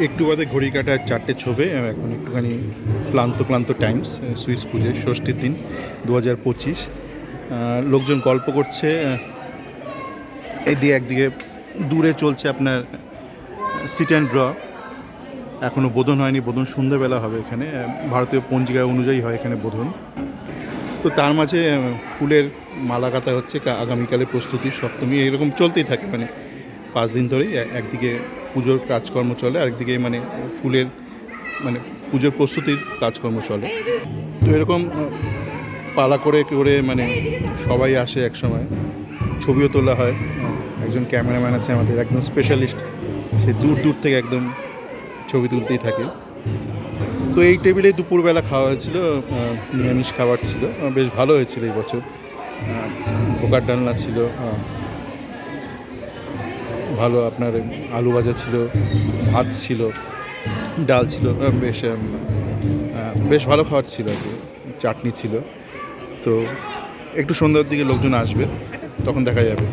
একটু বাদে ঘড়ি কাটা চারটে ছবে এখন একটুখানি ক্লান্ত ক্লান্ত টাইমস সুইস পুজো ষষ্ঠীর দিন দু হাজার পঁচিশ লোকজন গল্প করছে এদিকে একদিকে দূরে চলছে আপনার সিট অ্যান্ড ড্র এখনও বোধন হয়নি, বোধন সন্ধ্যেবেলা হবে এখানে ভারতীয় পঞ্জিকা অনুযায়ী হয় এখানে বোধন। তো তার মাঝে ফুলের মালা কাটা হচ্ছে, কা- আগামীকালে প্রস্তুতি, সপ্তমী, এরকম চলতেই থাকে মানে পাঁচ দিন ধরেই একদিকে পুজোর কাজকর্ম চলে আরেকদিকে মানে ফুলের মানে পুজোর প্রস্তুতির কাজকর্ম চলে। তো এরকম পালা করে করে মানে সবাই আসে এক সময় ছবিও তোলা হয়। একজন ক্যামেরাম্যান আছে আমাদের একদম স্পেশালিস্ট সে দূর দূর থেকে একদম ছবি তুলতেই থাকে। তো এই টেবিলে দুপুরবেলা খাওয়া হয়েছিল নিরামিষ খাবার ছিল। বেশ ভালো হয়েছিল এই বছর। আহ, ডালনা ছিল ভালো, আপনার আলু ভাজা ছিল, ভাত ছিল, ডাল ছিল বেশ বেশ ভালো খাবার ছিল আর কি, চাটনি ছিল। তো একটু সন্ধ্যার দিকে লোকজন আসবে, তখন দেখা যাবে।